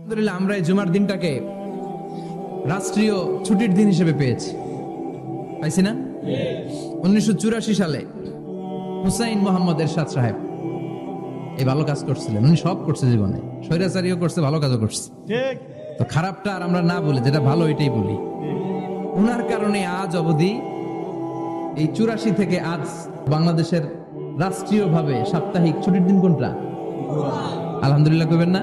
আলহামদুলিল্লাহ আমরা এই জুমার দিনটাকে রাষ্ট্রীয় ছুটির দিন হিসেবে পেয়েছি। পাইছি না? উনিশশো চুরাশি সালে হুসাইন মোহাম্মদ এরশাদ সাহেব এই ভালো কাজ করছিলেন। উনি সব করছে জীবনে। স্বৈরাচারীও করছে ভালো কাজও করছে। তো খারাপটা আর আমরা না বলি যেটা ভালো এটাই বলি। উনার কারণে আজ অবধি এই চুরাশি থেকে আজ বাংলাদেশের রাষ্ট্রীয়ভাবে সাপ্তাহিক ছুটির দিন কোনটা? আলহামদুলিল্লাহ কইবেন না?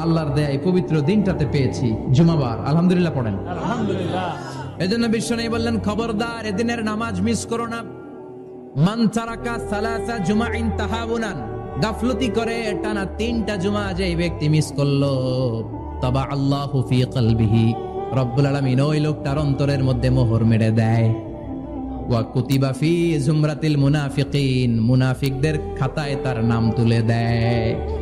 আল্লাহর দেয় পবিত্র দিনটাতে পেয়েছি। জুমাবার আলহামদুলিল্লাহ পড়েন। এজন্য বিশ্ব নেই বললেন খবরদার এদিনের নামাজ মিস করো না। মান তারাকা সালাসা জুমাইন তাহাবুনান গাফলতি করে টানা তিনটা জুমা যে ব্যক্তি মিস করল তবা আল্লাহু ফি কলবিহি। রব্বুল আলামিন ওই লোকটার অন্তরের মধ্যে মোহর মেরে দেয়। ওয়া কুতিবা ফি জুমরাতিল মুনাফিকিন। মুনাফিকদের খাতায় তার নাম তুলে দেয়।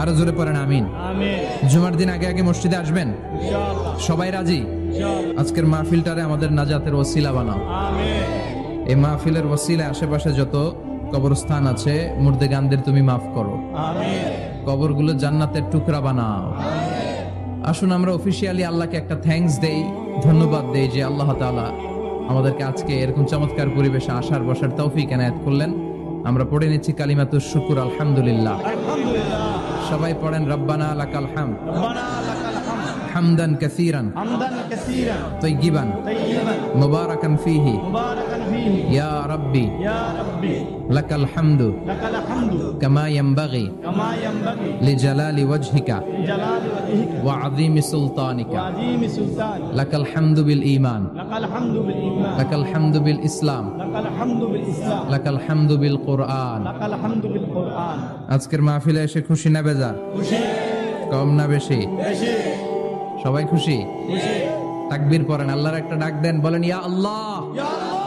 আরও জোরে পড়েন আমিন। জুমার দিন আগে আগে মসজিদে আসবেন? সবাই রাজি? আজকের মাহফিলটারে আমাদের নাজাতের ওসিলা বানাও। এই মাহফিলের ওসিলা আশেপাশে যত কবরস্থান আছে মুর্দে গানদের তুমি মাফ করো। কবরগুলো জান্নাতের টুকরা বানাও। আসুন আমরা অফিসিয়ালি আল্লাহকে একটা থ্যাঙ্কস দেই ধন্যবাদ দেই যে আল্লাহ তাআলা আমাদেরকে আজকে এরকম চমৎকার পরিবেশে আসার বসার তৌফিক এনায়েত করলেন। আমরা পড়ে নিচ্ছি কালিমাতুর শুকুর আলহামদুলিল্লাহ। সবাই পড়েন রব্বানা লাকাল হাম হামদান কাসিরান। হামদান কাসিরান। তাইয়িবান তাইয়িবান মুবারাকান ফীহি। মুবারাকান ইয়া লাকাল লাকাল বিল লাকাল বিল ইসলাম লাকাল বিল কোরআন আজকের মাহফিলে এসে খুশি না বেজার? কম না বেশি? সবাই খুশি? তাকবির পরেন আল্লাহর একটা ডাক দেন বলেন ইয়া আল্লাহ!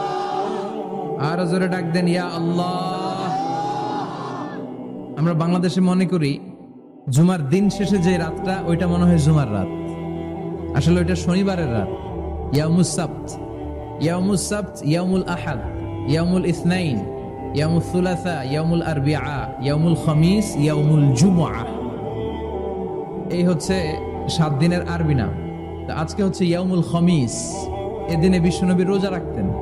আর জোরে ডাক দেন, ইয়া আল্লাহ। আমরা বাংলাদেশে মনে করি, জুমার দিন শেষে যে রাতটা, ওইটা মনে হয় জুমার রাত। আসলে ওইটা শনিবারের রাত। ইয়ামুস সাbt ইয়ামুল আহাদ ইয়ামুল ইসনাইন ইয়ামুল সুলাসা ইয়ামুল আরবিআ ইয়ামুল খামিস ইয়ামুল এই হচ্ছে সাত দিনের আরবি নাম। আজকে হচ্ছে ইয়ামুল খমিস। এদিনে বিশ্বনবী রোজা রাখতেন।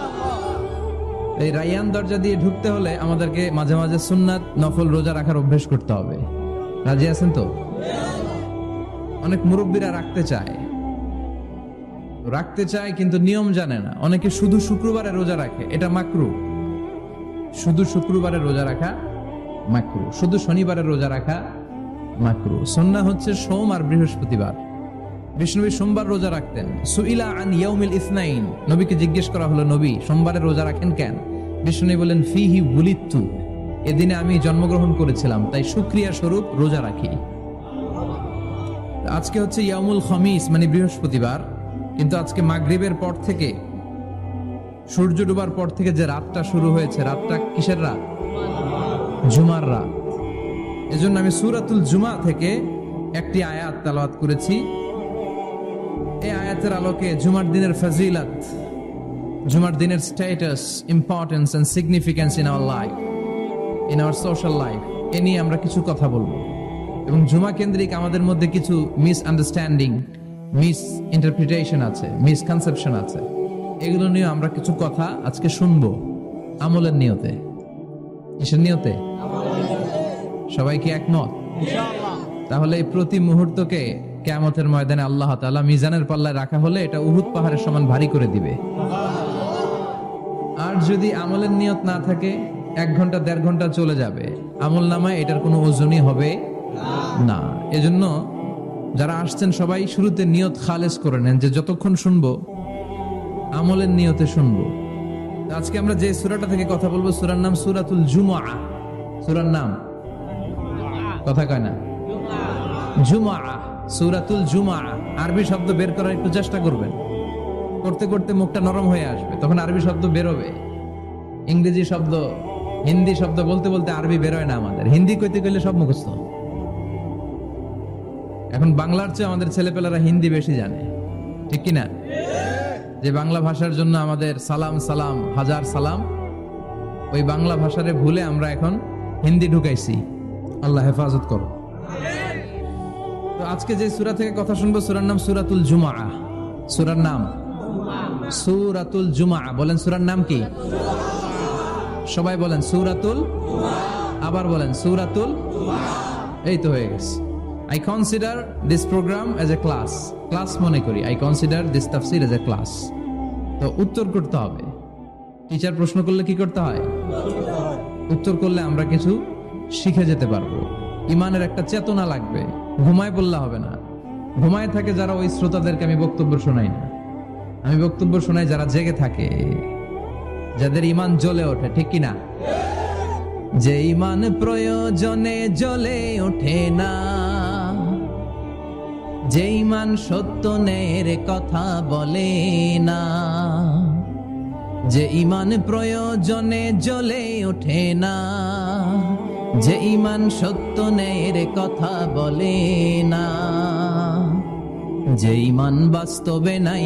এই রাইয়ান দরজা দিয়ে ঢুকতে হলে আমাদেরকে মাঝে মাঝে সুন্নাত, নফল রোজা রাখার অভ্যেস করতে হবে। রাজি আছেন তো? অনেক মুরব্বীরা রাখতে চায়। রাখতে চায় কিন্তু নিয়ম জানে না। অনেকে শুধু শুক্রবারে রোজা রাখে, এটা মাকরু। শুধু শুক্রবারে রোজা রাখা মাকরু। শুধু শনিবারে রোজা রাখা মাকরু। সন্না হচ্ছে সোম আর বৃহস্পতিবার। বিষ্ণুবী সোমবার রোজা রাখতেন। সুইলা আন ইয়াউমিল ইসনাইন। নবীকে জিজ্ঞেস করা হলো, নবী, সোমবারে রোজা রাখেন কেন? বিষ্ণু বলেন ফিহি বুলিত্তু এদিনে আমি জন্মগ্রহণ করেছিলাম, তাই সুক্রিয়া স্বরূপ রোজা রাখি। আজকে হচ্ছে ইয়ামুল খমিস মানে বৃহস্পতিবার, কিন্তু আজকে মাগরিবের পর থেকে, সূর্য ডুবার পর থেকে যে রাতটা শুরু হয়েছে, রাতটা কিসের রাত? জুমার রাত। এজন্য আমি সুরাতুল জুমা থেকে একটি আয়াত তালাওয়াত করেছি। এই আয়াতের আলোকে জুমার দিনের ফাজিলাত জুমার দিনের status importance and significance in our life in our social life এ নিয়ে আমরা কিছু কথা বলব। এবং জুমা কেন্দ্রিক আমাদের মধ্যে কিছু মিস আন্ডারস্ট্যান্ডিং মিস ইন্টারপ্রিটেশন আছে মিসকনসেপশন আছে। এগুলো নিয়ে আমরা কিছু কথা আজকে শুনব আমলের নিয়তে। কিসের নিয়তে? সবাই কি একমত? তাহলে এই প্রতি মুহূর্তকে কেয়ামতের ময়দানে আল্লাহ তাআলা মিজানের পাল্লায় রাখা হলে এটা উহুদ পাহাড়ের সমান ভারী করে দিবে। আর যদি আমলের নিয়ত না থাকে, এক ঘণ্টা, দেড় ঘণ্টা চলে যাবে। আমল নামায় এটার কোনো ওজনই হবে না। এজন্য যারা আসছেন সবাই শুরুতে নিয়ত খালেজ করে নেন যে যতক্ষণ শুনব, আমলের নিয়তে শুনব। আজকে আমরা যে সুরাটা থেকে কথা বলব, সুরার নাম সুরাতুল জুমা সুরার নাম? কথা কয় না। জুমা সুরাতুল জুমা আরবি শব্দ বের করার একটু চেষ্টা করবেন। করতে করতে মুখটা নরম হয়ে আসবে। তখন আরবি শব্দ বেরোবে। ইংরেজি শব্দ, হিন্দি শব্দ বলতে বলতে আরবি বেরোয় না আমাদের। হিন্দি কইতে গেলে সব মুখস্থ। এখন বাংলার চেয়ে আমাদের ছেলেপেলারা হিন্দি বেশি জানে। ঠিক কিনা? যে বাংলা ভাষার জন্য আমাদের সালাম সালাম, হাজার সালাম, ওই বাংলা ভাষারে ভুলে আমরা এখন হিন্দি ঢুকাইছি। আল্লাহ হেফাজত করো। তো আজকে যে সুরা থেকে কথা শুনব, সুরার নাম সুরাতুল জুমা সুরার নাম সূরাতুল জুমা বলেন সুরার নাম কি? সবাই বলেন সুরাতুল আবার বলেন সুরাতুল এই তো হয়ে গেছে। I consider this programme as a class class মনে করি। আই কনসিডার দিস তাফসির এজ এ ক্লাস তো উত্তর করতে হবে। টিচার প্রশ্ন করলে কি করতে হয়? উত্তর করলে আমরা কিছু শিখে যেতে পারব। ইমানের একটা চেতনা লাগবে। ঘুমায় বললে হবে না। ঘুমায় থাকে যারা ওই শ্রোতাদেরকে আমি বক্তব্য শোনাই না। আমি বক্তব্য শোনাই যারা জেগে থাকে, যাদের ইমান জ্বলে ওঠে, ঠিক কিনা? যে ইমান প্রয়োজনে জ্বলে ওঠে না, যে ইমান সত্যনের কথা বলে না, যে ইমান প্রয়োজনে জ্বলে ওঠে না, যে ইমান সত্যনের কথা বলে না, যে ইমান বাস্তবে নাই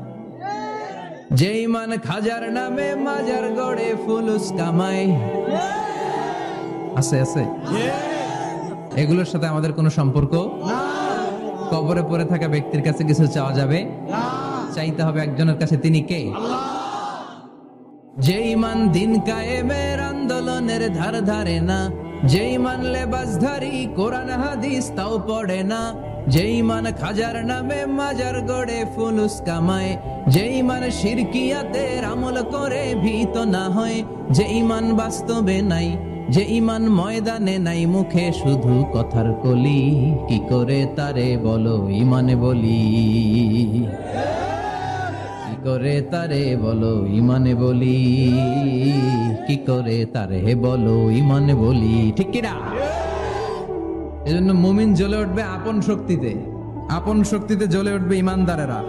যে ইমান খাজার নামে মাজার গড়ে ফুলুস কামায় আছে আছে? এগুলোর সাথে আমাদের কোনো সম্পর্ক? কবরে পড়ে থাকা ব্যক্তির কাছে কিছু চাওয়া যাবে? চাইতে হবে একজনের কাছে, তিনি কে? যে ইমান দিন কায়েমের আন্দোলনের ধার ধারে না যে ইমান লেবাসধারী কোরআন হাদিস তাও পড়ে না যে ইমান খাজার নামে মাজার গড়ে ফুলুস কামায় যে ইমান শিরকিয়াতের আমল করে ভীত না হয় যে ইমান বাস্তবে নাই যে ইমান ময়দানে নাই, মুখে শুধু কথার কলি। কি করে তারে বলো ইমানে বলি? কি করে তারে বলো ইমানে বলি? কি করে তারে বলো ইমানে বলি? ঠিক কিনা? এজন্য মুমিন জ্বলে উঠবে আপন শক্তিতে। আপন শক্তিতে জ্বলে উঠবে ইমানদারেরা।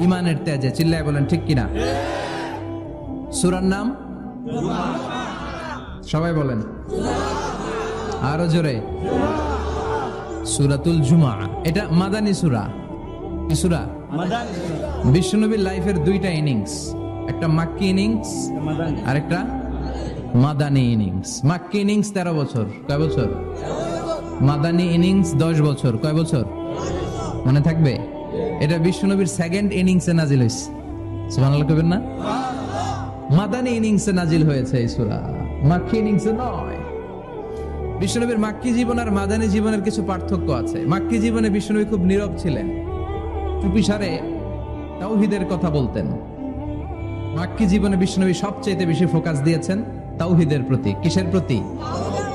ইমানের তেজে চিল্লায় বলেন ঠিক কিনা? সুরার নাম? সবাই বলেন। আরও জোরে। সুরাতুল জুমা। এটা মাদানী সুরা। কি সুরা? বিশ্বনবীর লাইফের দুইটা ইনিংস। একটা মাক্কি ইনিংস আর একটা মাদানী ইনিংস। মাক্কি ইনিংস তেরো বছর। কয় বছর? মাদানী ইনিংস দশ বছর। কয় বছর? মনে থাকবে? এটা বিশ্বনবীর সেকেন্ড ইনিংসে নাজিল হয়েছে। সুবহানাল্লাহ কইবেন না? মাদানী ইনিংসে নাজিল হয়েছে এই সূরা। মাক্কি ইনিংসে নয়। বিশ্বনবীর মাক্কি জীবন আর মাদানী জীবনের কিছু পার্থক্য আছে। মাক্কি জীবনে বিশ্বনবী খুব নীরব ছিলেন। চুপি সারে তাওহিদের কথা বলতেন। মাক্কি জীবনে বিষ্ণবী সবচেয়ে বেশি ফোকাস দিয়েছেন তাওহিদের প্রতি। কিসের প্রতি?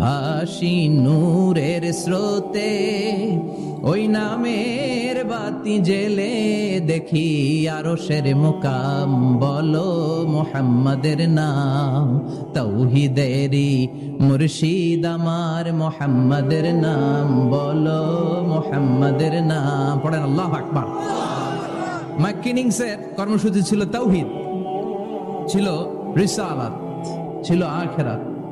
ভাসি নূরের স্রোতে, ওই নামের বাতি জেলে দেখি আরও সের মোকাম, বলো মোহাম্মদের নাম, তৌহিদেরি মুর্শিদ আমার মোহাম্মদের নাম, বলো মোহাম্মদের নাম, পড়েন আল্লাহ আকবার। মাকিনিংসের কর্মসূচি ছিল তৌহিদ, ছিল রিসালাত, ছিল আখেরাত।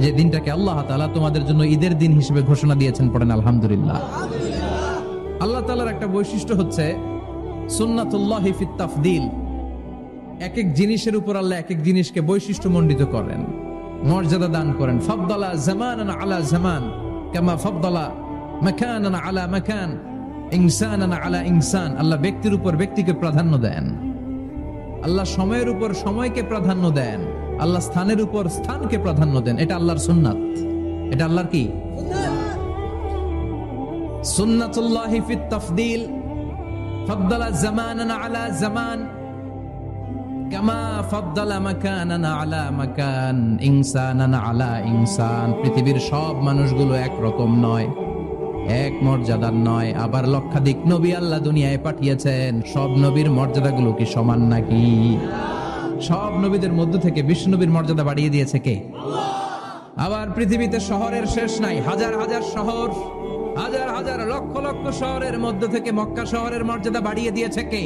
যে দিনটাকে আল্লাহ তাআলা তোমাদের জন্য ঈদের দিন হিসেবে ঘোষণা দিয়েছেন পড়েন, আলহামদুলিল্লাহ। আল্লাহ তালার একটা বৈশিষ্ট্য হচ্ছে সুন্নাতুল্লাহি তাফদিল। এক এক জিনিসের উপর আল্লাহ এক এক জিনিসকে বৈশিষ্ট্য মণ্ডিত করেন, মর্যাদা দান করেন। ফাবদালা জামানান আলা জামান, কামা ফাবদালা মাকানান আলা মাকান, ইনসানান আলা ইনসান। আল্লাহ ব্যক্তির উপর ব্যক্তিকে প্রাধান্য দেন। আল্লাহ সময়ের উপর সময়কে প্রাধান্য দেন। আল্লাহ স্থানের উপর স্থানকে প্রাধান্য দেন। এটা আল্লাহর সুন্নাত। এটা আল্লাহর কি? পৃথিবীর সব নয়, এক মর্যাদার নয়। আবার লক্ষাধিক নবী আল্লাহ দুনিয়ায় পাঠিয়েছেন। সব নবীর মর্যাদাগুলো কি সমান নাকি? সব নবীদের মধ্য থেকে বিষ্ণু নবীর মর্যাদা বাড়িয়ে দিয়েছে কে? আবার পৃথিবীতে শহরের শেষ নাই, হাজার হাজার শহর, হাজার হাজার লক্ষ লক্ষ শহরের মধ্য থেকে মক্কা শহরের মর্যাদা বাড়িয়ে দিয়েছে কে?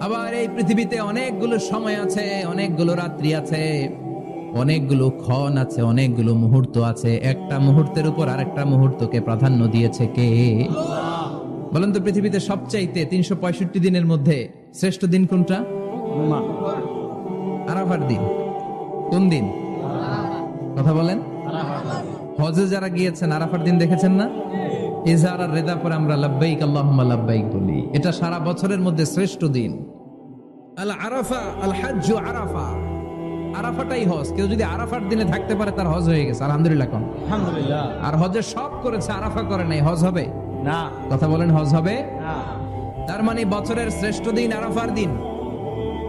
আবার এই পৃথিবীতে অনেকগুলো সময় আছে, অনেকগুলো রাত্রি আছে, অনেকগুলো ক্ষণ আছে, অনেকগুলো মুহূর্ত আছে। একটা মুহূর্তের উপর আর আরেকটা মুহূর্তকে প্রাধান্য দিয়েছে কে? বলেন তো পৃথিবীতে সবচাইতে তিনশো পঁয়ষট্টি দিনের মধ্যে শ্রেষ্ঠ দিন কোনটা? আরাফার দিন। কোন দিন? কথা বলেন। হজে যারা গিয়েছেন আরাফার দিন দেখেছেন না? রেদা পরে আমরা লাব্বাইক আল্লাহুম্মা লাব্বাইক বলি। এটা সারা বছরের মধ্যে শ্রেষ্ঠ দিন। আল আরাফা আল হাজ্জ আরাফা। আরাফাটাই হজ। কেউ যদি আরাফার দিনে থাকতে পারে তার হজ হয়ে গেছে। আলহামদুলিল্লাহ কোন আলহামদুলিল্লাহ। আর হজের সব করেছে আরাফা করে নাই। হজ হবে? না। কথা বলেন হজ হবে? না। তার মানে বছরের শ্রেষ্ঠ দিন আরাফার দিন।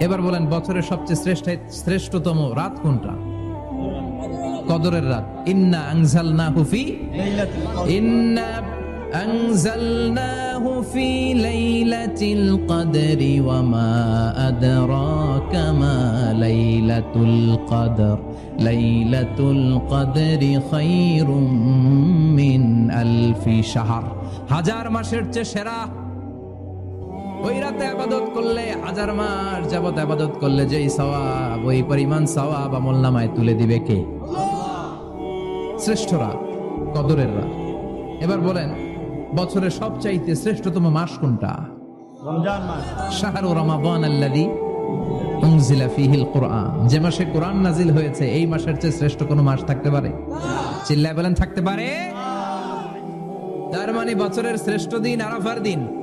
এবার বলেন বছরের সবচেয়ে শ্রেষ্ঠ শ্রেষ্ঠতম রাত কোনটা কদরের রাত ইন্না আনজালনা হুফি লাইলাতুল কদর ইন্না أنزلناه في ليلة القدر وما أدراك ما ليلة القدر ليلة القدر خير من ألف شهر হাজার মাসের চেয়ে সেরা ওই রাতে আবাদত করলে হাজার মাস যাবত আবাদত করলে যেই সওয়াব ওই পরিমাণ সওয়াব আমল নামায় তুলে দিবে কে? শ্রেষ্ঠ রাত কদরের রাত। এবার বলেন বছরের সবচাইতে শ্রেষ্ঠতম মাস কোনটা? রমজান মাস। শাহরু রমাবান আল্লাযী উনজিলা ফীহিল কুরআন। যে মাসে কোরআন নাজিল হয়েছে এই মাসের চেয়ে শ্রেষ্ঠ কোনো মাস থাকতে পারে? চিল্লায় বলেন থাকতে পারে। তার মানে বছরের শ্রেষ্ঠ দিন আরাফার দিন।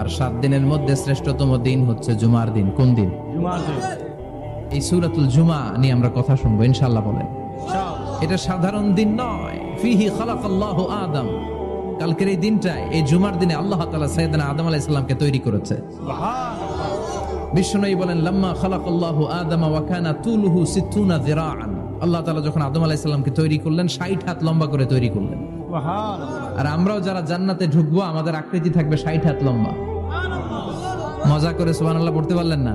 আর সাত দিনের মধ্যে শ্রেষ্ঠতম দিন হচ্ছে জুমার দিন। কোন দিন? এই সুরাতুল জুমা নিয়ে আমরা কথা শুনব ইনশাল্লাহ বলেন। এটা সাধারণ দিন নয়। ফিহি খালাকাল্লাহু আদম। কালকের এই দিনটায় এই জুমার দিনে আল্লাহ তাআলা সাইয়েদনা আদম আলাইহিস সালামকে তৈরি করেছে। বিশ্বনবী বলেন লাম্মা খালাকাল্লাহু আদম ওয়া কানা তুলুহু যিরাআন। আল্লাহ তাআলা যখন আদম আলাইহিস সালামকে তৈরি করলেন 60 হাত লম্বা করে তৈরি করলেন। আর আমরাও যারা জান্নাতে ঢুকবো আমাদের আকৃতি থাকবে 60 হাত লম্বা। মজা করে সুবহানাল্লাহ পড়তে পারলেন না?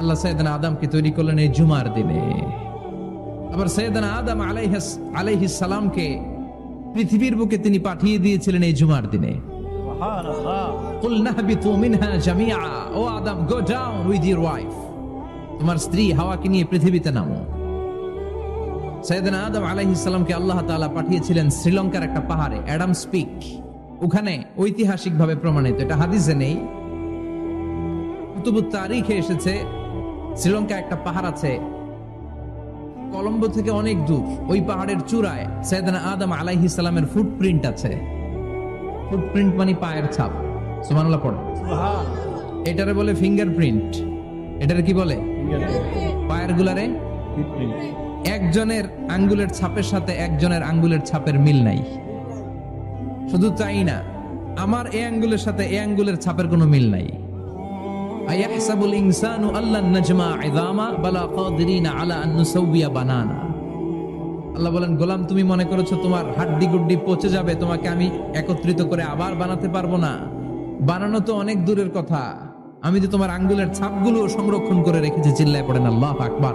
আল্লাহ সৈয়দনা আদমকে তৈরি করলেন এই জুমার দিনে? আবার সৈয়দনা আদম আলাইহিস আলাইহিস সালামকে পৃথিবীর বুকে তিনি পাঠিয়ে দিয়েছিলেন এই জুমার দিনে। সুবহানাল্লাহ। কুল নাহবিতু মিনহা জামিআ। O Adam go down with your wife তোমার স্ত্রী হাওয়াকে নিয়ে পৃথিবীতে নামো। সৈয়দনা আদম আলাইহিস সালামকে আল্লাহ তাআলা পাঠিয়েছিলেন শ্রীলঙ্কার একটা পাহাড়ে অ্যাডাম স্পিক। ওখানে ঐতিহাসিকভাবে প্রমাণিত এটা হাদিসে নেই। কুতুবুত তারিখে এসেছে শ্রীলঙ্কা একটা পাহাড় আছে কলম্বো থেকে অনেক দূর ওই পাহাড়ের চূড়ায় সৈয়দনা আদম আলাইহিস সালামের ফুটপ্রিন্ট আছে। ফুটপ্রিন্ট মানে পায়ের ছাপ সুবহানাল্লাহ পড়ে। এটারে বলে ফিঙ্গারপ্রিন্ট এটারে কি বলে? পায়ের গুলারে. একজনের আঙ্গুলের ছাপের সাথে একজনের আঙ্গুলের ছাপের মিল নাই। শুধু তাই না, আমার এ আঙ্গুলের সাথে এ আঙ্গুলের ছাপের কোনো মিল নাই। গোলাম, তুমি মনে করেছ তোমার হাড্ডি গুড্ডি পচে যাবে, তোমাকে আমি একত্রিত করে আবার বানাতে পারব না। বানানো তো অনেক দূরের কথা। আমি তো তোমার আঙ্গুলের ছাপগুলো সংরক্ষণ করে রেখেছি, চিল্লায় পড়েন আল্লাহ আকবার।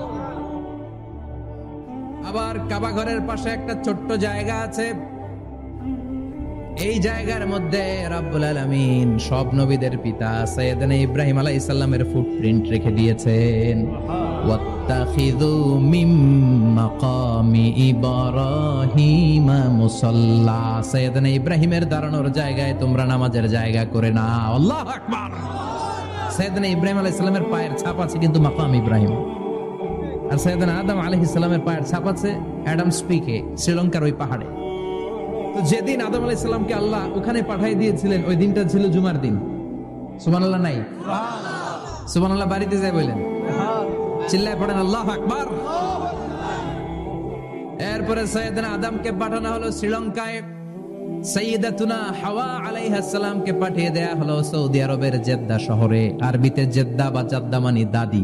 আবার কাবা ঘরের পাশে একটা ছোট্ট জায়গা আছে। এই জায়গার মধ্যে রাব্বুল আলামিন সব নবীদের পিতা সৈয়দনা ইব্রাহিম আলাইহিস সালামের ফুটপ্রিন্ট রেখে দিয়েছেন। ইব্রাহিমের দাঁড়ানোর জায়গায় তোমরা নামাজের জায়গা করে নাও। আল্লাহু আকবার। ইব্রাহিম আলাইহিস সালামের পায়ের ছাপ আছে কিন্তু মাকাম ইব্রাহিম। আর সৈয়দানা আদম আলাইহিস সালামের পায়ের ছাপ আছে অ্যাডামস পিকে শ্রীলঙ্কার ওই পাহাড়ে। তো যেদিন আদম আলাইহিস সালামকে আল্লাহ ওখানে পাঠিয়ে দিয়েছিলেন, ওই দিনটা ছিল জুমার দিন। সুমান আল্লাহ নাই? সুমান আল্লাহ বাড়িতে যায় বলেন। চিল্লায় পড়েন, আল্লাহ আকবার। এরপরে সৈয়দনা আদমকে পাঠানো হলো শ্রীলঙ্কায়। সৈয়দাতুনা হাওয়া আলাইহিস সালামকে পাঠিয়ে দেয়া হলো সৌদি আরবের জেদ্দা শহরে। আরবিতে জেদ্দা বা জাদ্দা মানে দাদি।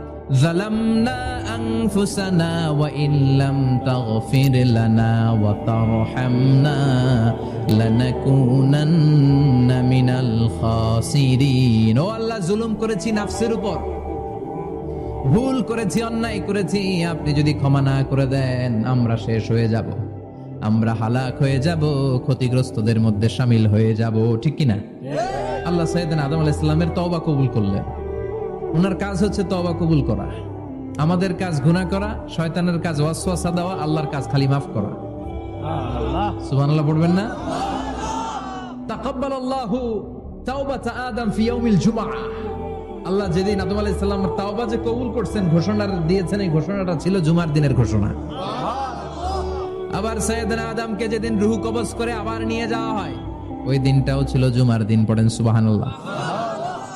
ظلمنا أنفسنا وإن لم تغفر لنا وترحمنا لنكونن من الخاسرين ও আল্লাহ জুলুম করেছি নাফসের উপর ভুল করেছি অন্যায় করেছি আপনি যদি ক্ষমা না করে দেন আমরা শেষ হয়ে যাব আমরা হালাক হয়ে যাব ক্ষতিগ্রস্তদের মধ্যে সামিল হয়ে যাব ঠিক কিনা আল্লাহ সাইদিন আদম আলাহ ইসলামের তওবা কবুল করলেন ওনার কাজ হচ্ছে তওবা কবুল করা। আমাদের কাজ গুনাহ করা শয়তানের কাজ ওয়াসওয়াসা দেওয়া আল্লাহর কাজ খালি মাফ করা। আল্লাহ সুবহানাল্লাহ পড়বেন না? তাকাব্বাল আল্লাহু তাওবাতা আদম ফি ইয়াউমিল জুমআ। আল্লাহ যেদিন আদম আলাইহিস সালামের তাওবা যে কবুল করছেন ঘোষণা দিয়েছেন এই ঘোষণাটা ছিল জুমার দিনের ঘোষণা। আবার সৈয়দনা আদমকে যেদিন রুহু কবজ করে আবার নিয়ে যাওয়া হয় ওই দিনটাও ছিল জুমার দিন পড়েন সুবহানাল্লাহ।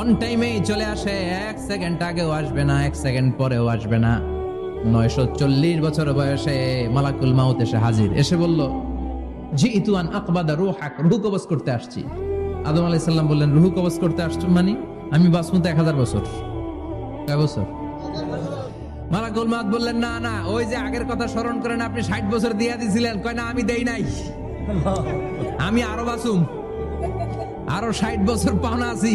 অন টাইমেই চলে আসে, এক সেকেন্ড আগেও আসবে না, এক সেকেন্ড পরেও আসবে না। নয়শো চল্লিশ বছর বয়সে মালাকুল মাউত এসে হাজির। এসে বলল জি ইতুয়ান আকবাদা রুহ হাক রুহু কবজ করতে আসছি। আদম আলাইহিস সালাম বললেন, রুহু কবজ করতে আসছো মানে? আমি বাসমতে এক হাজার বছর। কয় বছর। মালাকুল মাউত বললেন, না না, ওই যে আগের কথা স্মরণ করেন, আপনি ষাট বছর দিয়া দিছিলেন। কয়, না, আমি দেই নাই। আমি আরও বাসুম আরও ষাট বছর পাওনা আছি।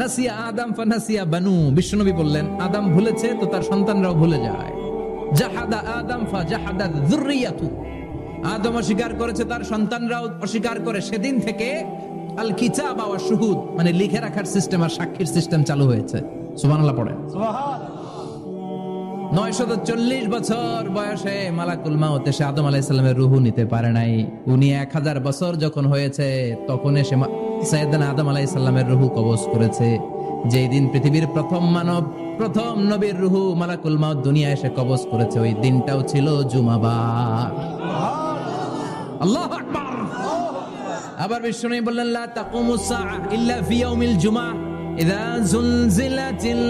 নাসিয়া আদম ফানাসিয়া বানু। বিশ্বনবী বললেন আদম ভুলেছে তো তার সন্তানরাও ভুলে যায়। জাহাদা আদম ফা জাহাদা যুররিয়াতু। আদম অস্বীকার করেছে তার সন্তানরাও অস্বীকার করে। সেদিন থেকে আল কিতাব ওয়া শুহুদ মানে লিখে রাখার সিস্টেম আর সাক্ষীর সিস্টেম চালু হয়েছে। সুবহানাল্লাহ সুবহান নয়শত চল্লিশ বছর বয়সে মালাকুল মাউত এসে আদম আলাইসাল্লামের রুহু নিতে পারে নাই। উনি এক হাজার বছর যখন হয়েছে তখন এসে মা- আদম আলাই সাল্লামের রুহু কবজ করেছে। যেই দিন পৃথিবীর প্রথম মানব, প্রথম নবীর রুহু মালাকুল মাউত দুনিয়া এসে কবজ করেছে, ওই দিনটাও ছিল জুমাবার আল্লাহ আকবার! আবার বিষ্ণু বললেন, লা তাকুমুস সাআ ইল্লা ফি ইয়াউমিল জুমা ইযা জুলজিলাতিল